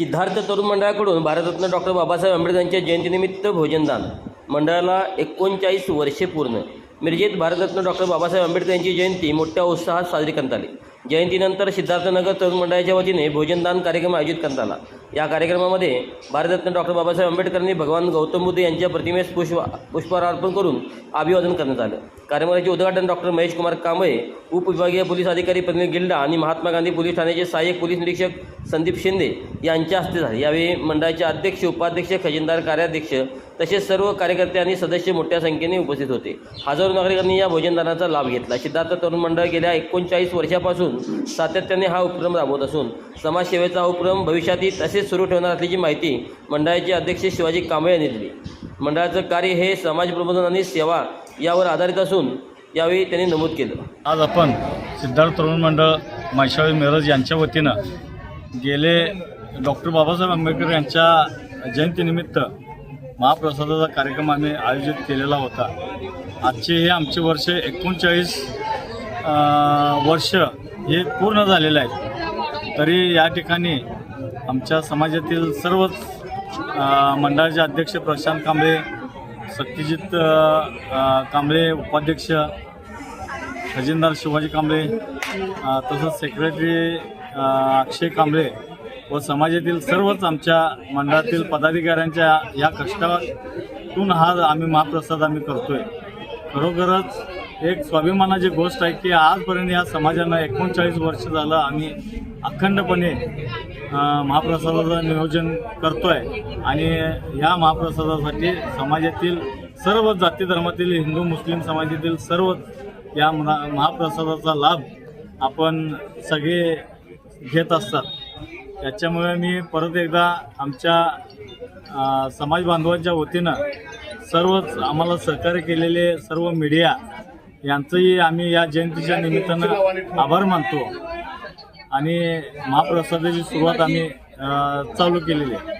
सिद्धार्थ तरुण मंडळाकडून भारतरत्न डॉक्टर बाबासाहेब आंबेडकरांच्या जयंतीनिमित्त भोजनदान मंडळाला एकोणचाळीस वर्षे पूर्ण. मिरजेत भारतरत्न डॉक्टर बाबासाहेब आंबेडकर यांची जयंती मोठ्या उत्साहात साजरी करण्यात आली. जयंतीनंतर सिद्धार्थनगर तरुण मंडळाच्या वतीने भोजनदान कार्यक्रम आयोजित करण्यात आला. या कार्यक्रमामध्ये भारतरत्न डॉक्टर बाबासाहेब आंबेडकरांनी भगवान गौतम बुद्ध यांच्या प्रतिमेस पुष्प पुष्पहार अर्पण करून अभिवादन करण्यात आलं. कार्यक्रमाचे उद्घाटन डॉक्टर महेश कुमार कांबळे उपविभागीय पोलीस अधिकारी प्रनिल गिल्डा आणि महात्मा गांधी पोलीस ठाण्याचे सहाय्यक पोलीस निरीक्षक संदीप शिंदे यांच्या हस्ते झाले. यावेळी मंडळाचे अध्यक्ष उपाध्यक्ष खजिनदार कार्याध्यक्ष तसेच सर्व कार्यकर्ते आणि सदस्य मोठ्या संख्येने उपस्थित होते. हजारो नागरिकांनी या भोजनदानाचा लाभ घेतला. सिद्धार्थ तरुण मंडळ गेल्या एकोणचाळीस वर्षापासून सातत्याने हा उपक्रम राबवत असून समाजसेवेचा उपक्रम भविष्यातही तसेच सुरू ठेवणार असल्याची माहिती मंडळाचे अध्यक्ष शिवाजी कांबळे यांनी दिली. मंडळाचं कार्य हे समाज प्रबोधन आणि सेवा यावर आधारित असून यावेळी त्यांनी नमूद केलं. आज आपण सिद्धार्थ तरुण मंडळ माशावी मिरज यांच्या वतीनं गेले डॉक्टर बाबासाहेब आंबेडकर यांच्या जयंतीनिमित्त महाप्रसादाचा कार्यक्रम आम्ही आयोजित केलेला होता. आजचे हे आमचे वर्ष एकोणचाळीस वर्ष हे पूर्ण झालेलं आहे. तरी या ठिकाणी आमच्या समाजातील सर्वच मंडळाचे अध्यक्ष प्रशांत कांबळे सत्यजित कांबळे उपाध्यक्ष खजिनदार शिवाजी कांबळे तसंच सेक्रेटरी अक्षय कांबळे व समाजातील सर्वच आमच्या मंडळातील पदाधिकाऱ्यांच्या या कष्टातून हा आम्ही महाप्रसाद आम्ही करतोय. खरोखरच एक स्वाभिमानाची गोष्ट आहे की आजपर्यंत या समाजानं एकोणचाळीस वर्ष झालं आम्ही अखंडपणे महाप्रसादाचं नियोजन करतोय. आणि या महाप्रसादासाठी समाजातील सर्व जाती धर्मातील हिंदू मुस्लिम समाजातील सर्व या महाप्रसादाचा लाभ आपण सगळे घेत असतात. त्याच्यामुळे मी परत एकदा आमच्या समाज बांधवांच्या वतीनं सर्वच आम्हाला सहकार्य केलेले सर्व मीडिया यांचंही आम्ही या जयंतीच्या निमित्तानं आभार मानतो. आणि महाप्रसादाची सुरुवात आम्ही चालू केलेली आहे.